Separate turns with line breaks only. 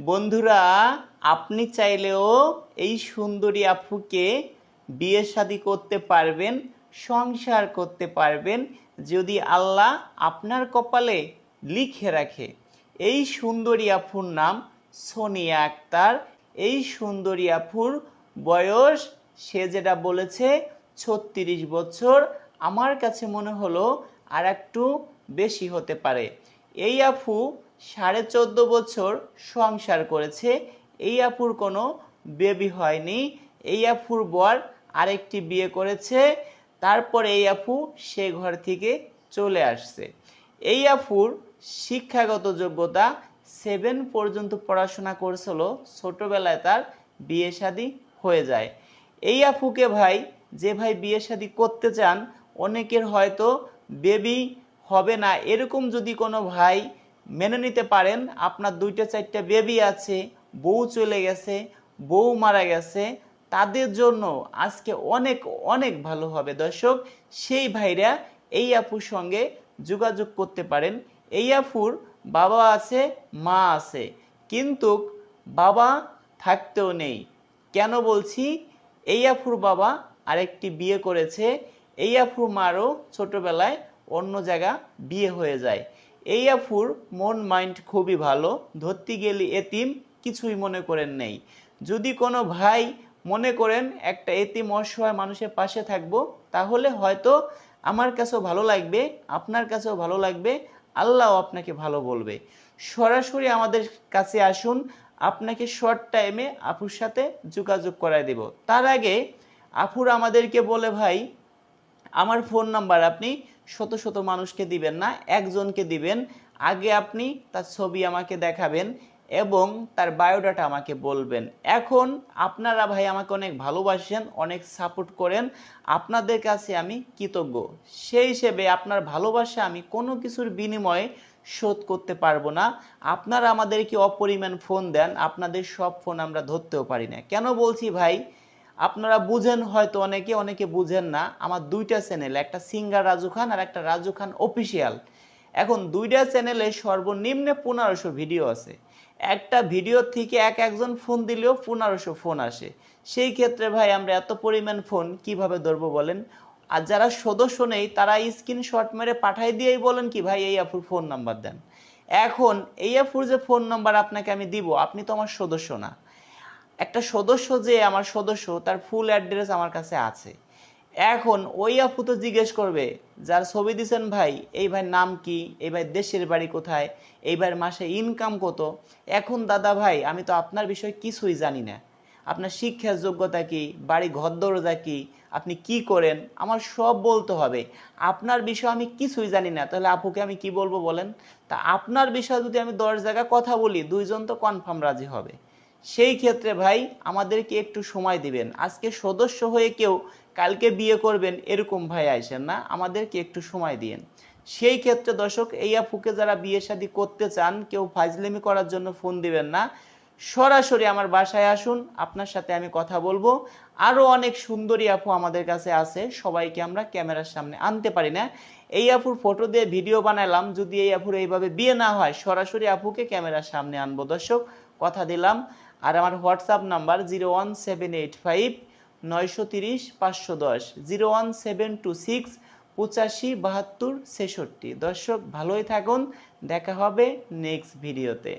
বন্ধুরা, আপনি চাইলেও এই সুন্দরী আপুকে বিয়ে শাদী করতে পারবেন, সংসার করতে পারবেন, যদি আল্লাহ আপনার কপালে লিখে রাখে। এই সুন্দরী আফুর নাম সোনিয়া আক্তার। এই সুন্দরী আফুর বয়স, সে যেটা বলেছে, ছত্রিশ বছর। আমার কাছে মনে হলো আর একটু বেশি হতে পারে। এই আফু সাড়ে চোদ্দ বছর সংসার করেছে। এই আফুর কোনো বেবি হয়নি। এই আফুর বর আরেকটি বিয়ে করেছে। তারপর এই আফু সে ঘর থেকে চলে আসছে। এই আফুর শিক্ষাগত যোগ্যতা সেভেন পর্যন্ত পড়াশোনা করছিল। ছোটবেলায় তার বিয়ে শাদী হয়ে যায়। এই আফুকে ভাই, যে ভাই বিয়ে শাদী করতে চান, অনেকের হয়তো বেবি হবে না। এরকম যদি কোনো ভাই মেনে নিতে পারেন, আপনার দুইটা চারটা বেবি আছে, বউ চলে গেছে, বউ মারা গেছে, তাদের জন্য আজকে অনেক অনেক ভালো হবে। দর্শক, সেই ভাইরা এই আপুর সঙ্গে যোগাযোগ করতে পারেন। এই আফুর বাবা আছে, মা আছে। কিন্তু বাবা থাকতেও নেই। কেন বলছি? এই আফুর বাবা আরেকটি বিয়ে করেছে। এই আফুর মারও ছোটবেলায় অন্য জায়গা বিয়ে হয়ে যায়। এই আফুর মন মাইন্ড খুবই ভালো, ধরতে গেলে এতিম কিছুই মনে করেন নেই। যদি কোনো ভাই মনে করেন, একটা এতিম অসহায় মানুষের পাশে থাকব, তাহলে হয়তো আমার কাছেও ভালো লাগবে, আপনার কাছেও ভালো লাগবে আল্লাহ আপনাকে ভালো বলবে। সরাসরি আমাদের কাছে আসুন, আপনাকে শর্ট টাইমে আপুর সাথে যোগাযোগ করায় দেব। তার আগে আফুর আমাদেরকে বলে, ভাই আমার ফোন নাম্বার আপনি শত শত মানুষকে দিবেন না, একজনকে দিবেন। আগে আপনি তার ছবি আমাকে দেখাবেন এবং তার বায়োডাটা আমাকে বলবেন। এখন আপনারা ভাই আমাকে অনেক ভালোবাসেন, অনেক সাপোর্ট করেন। আপনাদের কাছে আমি কৃতজ্ঞ। সেই হিসেবে আপনার ভালোবাসা আমি কোনো কিছুর বিনিময়ে শোধ করতে পারব না। আপনারা আমাদেরকে অপরিমাণ ফোন দেন, আপনাদের সব ফোন আমরা ধরতেও পারি না। কেন বলছি ভাই? আপনারা বুঝেন হয়তো অনেকে অনেকে বুঝেন না। আমার দুইটা চ্যানেল একটা সিঙ্গার রাজু খান আর একটা রাজু খান অফিসিয়াল এখন দুইটা চ্যানেলে সর্বনিম্নে পনেরোশো ভিডিও আছে। একটা ভিডিও থেকে এক একজন ফোন দিলেও পনেরোশো ফোন আসে। সেই ক্ষেত্রে ভাই, আমরা এত পরিমাণ ফোন কীভাবে ধরবো বলেন? আর যারা সদস্য নেই, তারা স্ক্রিনশট মেরে পাঠাই দিয়েই বলেন কি, ভাই, এই আপুর ফোন নাম্বার দেন। এখন, এই আপুর যে ফোন নাম্বার আপনাকে আমি দিব, আপনি তো আমার সদস্য না। একটা সদস্য যে আমার সদস্য, তার ফুল অ্যাড্রেস আমার কাছে আছে। এখন ওই আপু তো জিজ্ঞেস করবে, যার ছবি দিছেন ভাই, এই ভাই নাম কি? এই ভাই দেশের বাড়ি কোথায়? এই ভাইয়ের মাসে ইনকাম কত? এখন দাদা ভাই, আমি তো আপনার বিষয়ে কিছুই জানি না। আপনার শিক্ষার যোগ্যতা কি? বাড়ি ঘর দরজা কি? আপনি কি করেন? আমার সব বলতে হবে। আপনার বিষয়ে আমি কিছুই জানি না। তাহলে আপুকে আমি কি বলব বলেন? তা আপনার বিষয়ে যদি আমি দশ জায়গায় কথা বলি, দুইজন তো কনফার্ম রাজি হবে। সেই ক্ষেত্রে ভাই আমাদেরকে একটু সময় দিবেন। আজকে সদস্য হয়ে কেউ কালকে বিয়ে করবেন এরকম ভাই আইসেন না, আমাদেরকে একটু সময় দিয়েন। সেই ক্ষেত্রে দর্শক, এই আপুকে যারা বিয়ে শাদী করতে চান, কেউ ফাইজলেমি করার জন্য ফোন দিবেন না। সরাসরি আমার বাসায় আসুন, আপনার সাথে আমি কথা বলব। আরও অনেক সুন্দরী আপু আমাদের কাছে আছে, সবাইকে আমরা ক্যামেরার সামনে আনতে পারি না। এই আপুর ফটো দিয়ে ভিডিও বানালাম, যদি এই আপুর এইভাবে বিয়ে না হয়, সরাসরি আপুকে ক্যামেরার সামনে আনব। দর্শক কথা দিলাম। আর আমার WhatsApp number zero one seven eight five নয়শো তিরিশ পাঁচশো দশ, zero one seven two six পঁচাশি বাহাত্তর ছেষট্টি। দর্শক, ভালোই থাকুন। দেখা হবে নেক্সট ভিডিওতে।